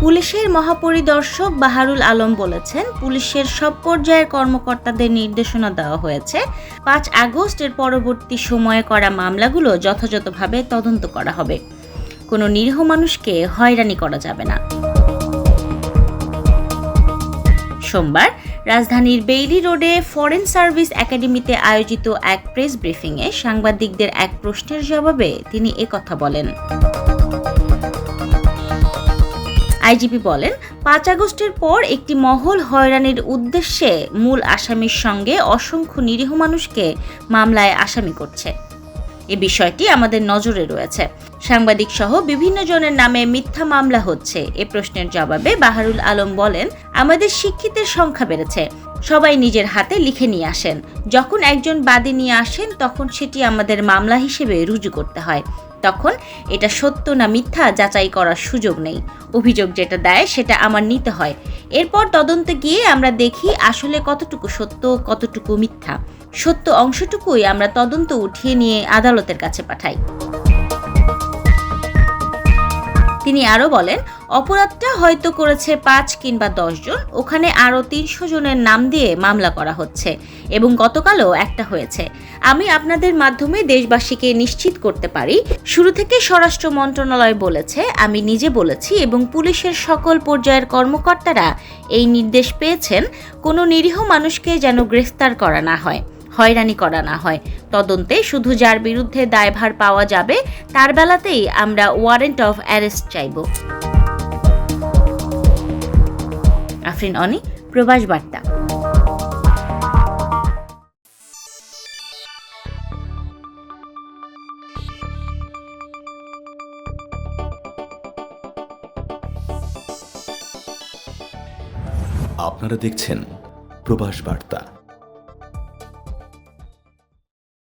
পুলিশের মহাপরিদর্শক বাহারুল আলম বলেছেন, পুলিশের সব পর্যায়ের কর্মকর্তাদের নির্দেশনা দেওয়া হয়েছে। পাঁচ আগস্টের পরবর্তী সময়ে করা মামলাগুলো যথাযথভাবে তদন্ত করা হবে। কোনো নিরীহ মানুষকে হয়রানি করা যাবে না। সোমবার রাজধানীর বেইলি রোডে ফরেন সার্ভিস একাডেমিতে আয়োজিত এক প্রেস ব্রিফিংয়ে সাংবাদিকদের এক প্রশ্নের জবাবে তিনি একথা বলেন। আইজিপি বলেন, পাঁচ আগস্টের পর একটি মহল হয়রানির উদ্দেশ্যে মূল আসামির সঙ্গে অসংখ্য নিরীহ মানুষকে মামলায় আসামি করছে। এ বিষয়টি আমাদের নজরে রয়েছে। সাংবাদিক সহ বিভিন্ন জনের নামে মিথ্যা মামলা হচ্ছে। এ প্রশ্নের জবাবে বাহারুল আলম বলেন, আমাদের শিক্ষিতের সংখ্যা বেড়েছে। সবাই নিজের হাতে লিখে নিয়ে আসেন। যখন একজন বাদী নিয়ে আসেন, তখন সেটি আমাদের মামলা হিসেবে রুজু করতে হয়। তখন এটা সত্য না মিথ্যা যাচাই করার সুযোগ নেই। অভিযোগ যেটা দেয় সেটা আমার নিতে হয়। এরপর তদন্তে গিয়ে আমরা দেখি আসলে কতটুকু সত্য, কতটুকু মিথ্যা। সত্য অংশটুকুই আমরা তদন্ত উঠিয়ে নিয়ে আদালতের কাছে পাঠাই। তিনি আরও বলেন, অপরাধটা হয়তো করেছে পাঁচ কিংবা দশ জন, ওখানে আরও তিনশো জনের নাম দিয়ে মামলা করা হচ্ছে এবং গতকালও একটা হয়েছে। আমি আপনাদের মাধ্যমে দেশবাসীকে নিশ্চিত করতে পারি, শুরু থেকে স্বরাষ্ট্র মন্ত্রণালয় বলেছে, আমি নিজে বলেছি এবং পুলিশের সকল পর্যায়ের কর্মকর্তারা এই নির্দেশ পেয়েছেন, কোনো নিরীহ মানুষকে যেন গ্রেফতার করা না হয়। হয়রানি করা না হয়। তদন্তে শুধু যার বিরুদ্ধে দায়ভার পাওয়া যাবে, তার বেলাতেই আমরা ওয়ারেন্ট অফ অ্যারেস্ট চাইব। আফরিন অনি, প্রবাস বার্তা। আপনারা দেখছেন প্রবাস বার্তা।